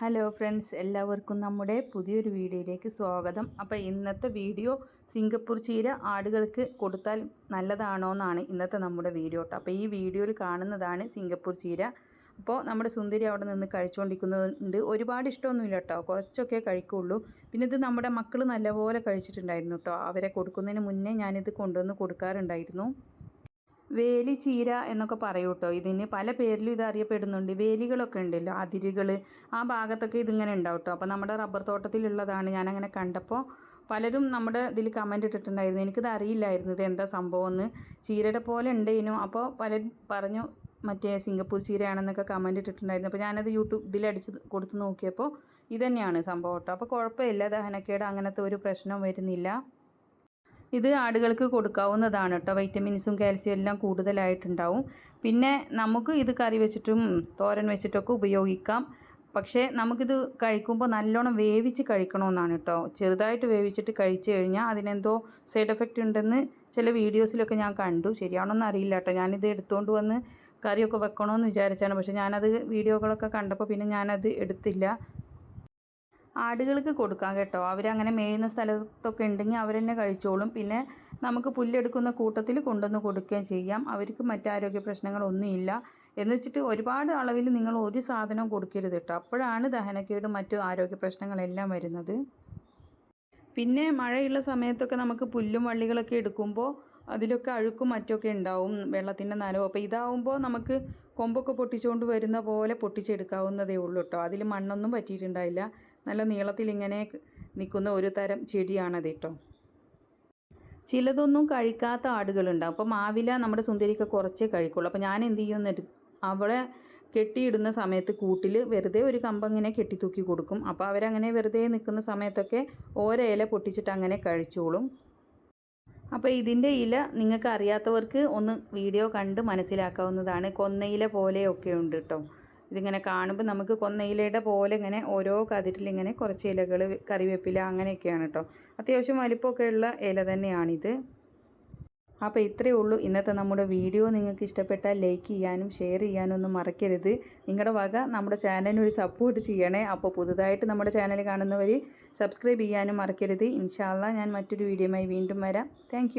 Hello friends എല്ലാവർക്കും നമ്മുടെ പുതിയൊരു വീഡിയോയിലേക്ക് സ്വാഗതം. അപ്പോൾ ഇന്നത്തെ വീഡിയോ സിംഗപ്പൂർ ചീര ആടുകൾക്ക് കൊടുത്താൽ നല്ലതാണോ എന്നാണ് ഇന്നത്തെ നമ്മുടെ വീഡിയോ കേട്ടോ അപ്പോൾ ഈ വീഡിയോയിൽ കാണുന്നതാണ് സിംഗപ്പൂർ ചീര. അപ്പോൾ നമ്മുടെ സുന്ദരി അവിടെ നിന്ന് കഴിച്ചുകൊണ്ടിരിക്കുന്നുണ്ട് ഒരുപാട് ഇഷ്ടമൊന്നുമില്ല കേട്ടോ കുറച്ചൊക്കെ കഴിക്കുള്ളൂ. പിന്നെ ഇത് നമ്മുടെ മക്കൾ നല്ലപോലെ കഴിച്ചിട്ടുണ്ടായിരുന്നു കേട്ടോ അവരെ കൊടുക്കുന്നതിന് മുന്നേ ഞാനിത് കൊണ്ടുവന്ന് കൊടുക്കാറുണ്ടായിരുന്നു. വേലി ചീര എന്നൊക്കെ പറയൂ കേട്ടോ. ഇതിന് പല പേരിലും ഇത് അറിയപ്പെടുന്നുണ്ട്. വേലികളൊക്കെ ഉണ്ടല്ലോ അതിരുകൾ ആ ഭാഗത്തൊക്കെ ഇതിങ്ങനെ ഉണ്ടാവും കേട്ടോ. അപ്പോൾ നമ്മുടെ റബ്ബർ തോട്ടത്തിലുള്ളതാണ് ഞാനങ്ങനെ കണ്ടപ്പോൾ പലരും നമ്മുടെ ഇതിൽ കമന്റ് ഇട്ടിട്ടുണ്ടായിരുന്നു. എനിക്കിത് അറിയില്ലായിരുന്നു ഇത് എന്താ സംഭവം എന്ന് ചീരയുടെ പോലെ ഉണ്ടേനു. അപ്പോൾ പലരും പറഞ്ഞു മറ്റേ സിംഗപ്പൂർ ചീരയാണെന്നൊക്കെ കമന്റ് ഇട്ടിട്ടുണ്ടായിരുന്നു. അപ്പോൾ ഞാനത് യൂട്യൂബ് ഇതിലടിച്ച് കൊടുത്ത് നോക്കിയപ്പോൾ ഇതന്നെയാണ് സംഭവം കേട്ടോ. അപ്പോൾ കുഴപ്പമില്ല ദഹനക്കേട് അങ്ങനത്തെ ഒരു പ്രശ്നം വരുന്നില്ല. ഇത് ആടുകൾക്ക് കൊടുക്കാവുന്നതാണ് കേട്ടോ. വൈറ്റമിൻസും കാൽസ്യം എല്ലാം കൂടുതലായിട്ടുണ്ടാവും. പിന്നെ നമുക്ക് ഇത് കറി വെച്ചിട്ടും തോരൻ വെച്ചിട്ടൊക്കെ ഉപയോഗിക്കാം. പക്ഷേ നമുക്കിത് കഴിക്കുമ്പോൾ നല്ലോണം വേവിച്ച് കഴിക്കണമെന്നാണ് കേട്ടോ. ചെറുതായിട്ട് വേവിച്ചിട്ട് കഴിച്ചു കഴിഞ്ഞാൽ അതിനെന്തോ സൈഡ് എഫക്റ്റ് ഉണ്ടെന്ന് ചില വീഡിയോസിലൊക്കെ ഞാൻ കണ്ടു. ശരിയാണോന്ന് അറിയില്ല കേട്ടോ. ഞാനിത് എടുത്തുകൊണ്ട് വന്ന് കറിയൊക്കെ വെക്കണമെന്ന് വിചാരിച്ചാണ്. പക്ഷേ ഞാനത് വീഡിയോകളൊക്കെ കണ്ടപ്പോൾ പിന്നെ ഞാനത് എടുത്തില്ല. ആടുകൾക്ക് കൊടുക്കാം കേട്ടോ. അവരങ്ങനെ മേയുന്ന സ്ഥലത്തൊക്കെ ഉണ്ടെങ്കിൽ അവരെന്നെ കഴിച്ചോളും. പിന്നെ നമുക്ക് പുല്ലെടുക്കുന്ന കൂട്ടത്തിൽ കൊണ്ടുവന്ന് കൊടുക്കുകയും ചെയ്യാം. അവർക്ക് മറ്റാരോഗ്യ പ്രശ്നങ്ങളൊന്നുമില്ല. എന്ന് വെച്ചിട്ട് ഒരുപാട് അളവിൽ നിങ്ങൾ ഒരു സാധനം കൊടുക്കരുത് കേട്ടോ. അപ്പോഴാണ് ദഹനക്കേടും മറ്റു ആരോഗ്യ പ്രശ്നങ്ങളെല്ലാം വരുന്നത്. പിന്നെ മഴയുള്ള സമയത്തൊക്കെ നമുക്ക് പുല്ലും വള്ളികളൊക്കെ എടുക്കുമ്പോൾ അതിലൊക്കെ അഴുക്കും മറ്റൊക്കെ ഉണ്ടാവും വെള്ളത്തിന്റെ നനവും. അപ്പോൾ ഇതാവുമ്പോൾ നമുക്ക് കൊമ്പൊക്കെ പൊട്ടിച്ചുകൊണ്ട് വരുന്ന പോലെ പൊട്ടിച്ചെടുക്കാവുന്നതേ ഉള്ളൂ കേട്ടോ. അതിൽ മണ്ണൊന്നും പറ്റിയിട്ടുണ്ടായില്ല. നല്ല നീളത്തിൽ ഇങ്ങനെ നിൽക്കുന്ന ഒരു തരം ചെടിയാണത് കേട്ടോ. ചിലതൊന്നും കഴിക്കാത്ത ആടുകളുണ്ടാവും അപ്പോൾ മാവില നമ്മുടെ സുന്ദരിക്ക് കുറച്ചേ കഴിക്കുള്ളൂ. അപ്പോൾ ഞാൻ എന്ത് ചെയ്യുമെന്ന് അവളെ കെട്ടിയിടുന്ന സമയത്ത് കൂട്ടിൽ വെറുതെ ഒരു കമ്പങ്ങനെ കെട്ടിത്തൂക്കി കൊടുക്കും. അപ്പോൾ അവരങ്ങനെ വെറുതെ നിൽക്കുന്ന സമയത്തൊക്കെ ഓരോ ഇല പൊട്ടിച്ചിട്ട് അങ്ങനെ കഴിച്ചോളും. അപ്പോൾ ഇതിന്റെ ഇല നിങ്ങൾക്ക് അറിയാത്തവർക്ക് ഒന്ന് വീഡിയോ കണ്ട് മനസ്സിലാക്കാവുന്നതാണ്. കൊന്നയില പോലെയൊക്കെ ഉണ്ട് കേട്ടോ. ഇതിങ്ങനെ കാണുമ്പോൾ നമുക്ക് കൊന്നയിലയുടെ പോലെ ഇങ്ങനെ ഓരോ കതിരിലിങ്ങനെ കുറച്ച് ഇലകൾ കറിവേപ്പില അങ്ങനെയൊക്കെയാണ് കേട്ടോ അത്യാവശ്യം വലിപ്പമൊക്കെ ഉള്ള ഇല തന്നെയാണിത്. അപ്പോൾ ഇത്രയേ ഉള്ളൂ. ഇന്നത്തെ നമ്മുടെ വീഡിയോ. നിങ്ങൾക്ക് ഇഷ്ടപ്പെട്ടാൽ ലൈക്ക് ചെയ്യാനും ഷെയർ ചെയ്യാനും ഒന്നും മറക്കരുത്. നിങ്ങളുടെ വക നമ്മുടെ ചാനലിന് ഒരു സപ്പോർട്ട് ചെയ്യണേ. അപ്പോൾ പുതുതായിട്ട് നമ്മുടെ ചാനൽ കാണുന്നവർ സബ്സ്ക്രൈബ് ചെയ്യാനും മറക്കരുത്. ഇൻഷാല്ല ഞാൻ മറ്റൊരു വീഡിയോയുമായി വീണ്ടും വരാം. താങ്ക്